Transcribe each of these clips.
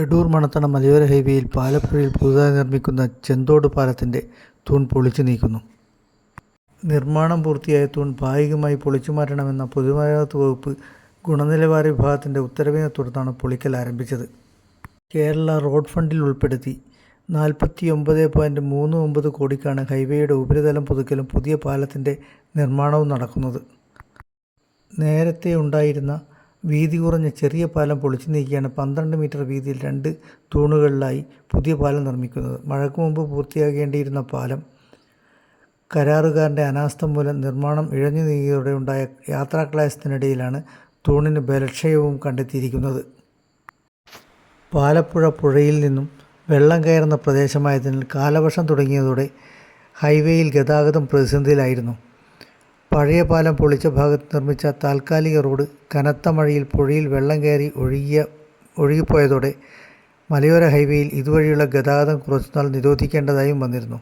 എടൂർ മണത്തണ മലയോര ഹൈവേയിൽ പാലപ്പുഴയിൽ പുതുതായി നിർമ്മിക്കുന്ന ചെന്തോട് പാലത്തിന്റെ തൂൺ പൊളിച്ചു നീക്കുന്നു. നിർമ്മാണം പൂർത്തിയായ തൂൺ ഭാഗികമായി പൊളിച്ചു മാറ്റണമെന്ന പൊതുമരാമത്ത് വകുപ്പ് ഗുണനിലവാര വിഭാഗത്തിന്റെ ഉത്തരവിനെ തുടർന്നാണ് പൊളിക്കൽ ആരംഭിച്ചത്. കേരള റോഡ് ഫണ്ടിൽ ഉൾപ്പെടുത്തി നാൽപ്പത്തി ഒമ്പത് പോയിന്റ് മൂന്ന് ഒമ്പത് കോടിക്കാണ് ഹൈവേയുടെ ഉപരിതലം പുതുക്കലും പുതിയ പാലത്തിന്റെ നിർമ്മാണവും നടക്കുന്നത്. നേരത്തെ ഉണ്ടായിരുന്ന വീതി കുറഞ്ഞ ചെറിയ പാലം പൊളിച്ചു നീക്കിയാണ് പന്ത്രണ്ട് മീറ്റർ വീതിയിൽ രണ്ട് തൂണുകളിലായി പുതിയ പാലം നിർമ്മിക്കുന്നത്. മഴയ്ക്ക് മുമ്പ് പൂർത്തിയാകേണ്ടിയിരുന്ന പാലം കരാറുകാരന്റെ അനാസ്ഥ മൂലം നിർമ്മാണം ഇഴഞ്ഞു നീങ്ങിയതോടെ ഉണ്ടായ യാത്രാക്ലാസത്തിനിടയിലാണ് തൂണിന് ബലക്ഷയവും കണ്ടെത്തിയിരിക്കുന്നത്. പാലപ്പുഴ പുഴയിൽ നിന്നും വെള്ളം കയറുന്ന പ്രദേശമായതിനാൽ കാലവർഷം തുടങ്ങിയതോടെ ഹൈവേയിൽ ഗതാഗതം പ്രതിസന്ധിയിലായിരുന്നു. പഴയ പാലം പൊളിച്ച ഭാഗത്ത് നിർമ്മിച്ച താൽക്കാലിക റോഡ് കനത്ത മഴയിൽ പുഴയിൽ വെള്ളം കയറി ഒഴുകിയ ഒഴുകിപ്പോയതോടെ മലയോര ഹൈവേയിൽ ഇതുവഴിയുള്ള ഗതാഗതം കുറച്ചുനാൾ നിരോധിക്കേണ്ടതായും വന്നിരുന്നു.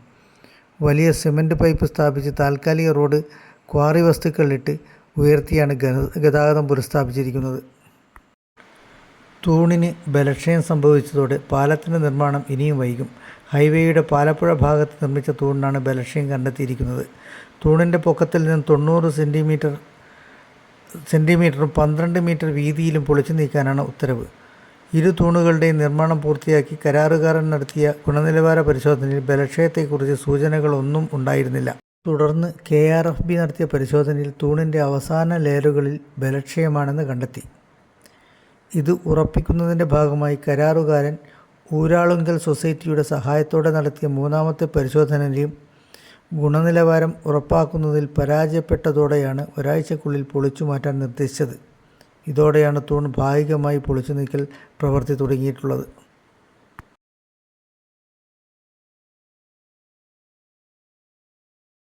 വലിയ സിമന്റ് പൈപ്പ് സ്ഥാപിച്ച് താൽക്കാലിക റോഡ് ക്വാറി വസ്തുക്കളിട്ട് ഉയർത്തിയാണ് ഗതാഗതം പുനഃസ്ഥാപിച്ചിരിക്കുന്നത്. തൂണിന് ബലക്ഷയം സംഭവിച്ചതോടെ പാലത്തിന്റെ നിർമ്മാണം ഇനിയും വൈകും. ഹൈവേയുടെ പാലപ്പുഴ ഭാഗത്ത് നിർമ്മിച്ച തൂണിനാണ് ബലക്ഷയം കണ്ടെത്തിയിരിക്കുന്നത്. തൂണിന്റെ പൊക്കത്തിൽ നിന്ന് തൊണ്ണൂറ് സെന്റിമീറ്റർ സെന്റിമീറ്ററും പന്ത്രണ്ട് മീറ്റർ വീതിയിലും പൊളിച്ചു നീക്കാനാണ് ഉത്തരവ്. ഇരു തൂണുകളുടെയും നിർമ്മാണം പൂർത്തിയാക്കി കരാറുകാരൻ നടത്തിയ ഗുണനിലവാര പരിശോധനയിൽ ബലക്ഷയത്തെക്കുറിച്ച് സൂചനകളൊന്നും ഉണ്ടായിരുന്നില്ല. തുടർന്ന് കെ ആർ എഫ് ബി നടത്തിയ പരിശോധനയിൽ തൂണിന്റെ അവസാന ലെയറുകളിൽ ബലക്ഷയമാണെന്ന് കണ്ടെത്തി. ഇത് ഉറപ്പിക്കുന്നതിന്റെ ഭാഗമായി കരാറുകാരൻ ഊരാളുങ്കൽ സൊസൈറ്റിയുടെ സഹായത്തോടെ നടത്തിയ മൂന്നാമത്തെ പരിശോധനയിലും ഗുണനിലവാരം ഉറപ്പാക്കുന്നതിൽ പരാജയപ്പെട്ടതോടെയാണ് ഒരാഴ്ചക്കുള്ളിൽ പൊളിച്ചു മാറ്റാൻ നിർദ്ദേശിച്ചത്. ഇതോടെയാണ് തൂൺ ഭാഗികമായി പൊളിച്ചു നീക്കൽ പ്രവൃത്തി തുടങ്ങിയിട്ടുള്ളത്.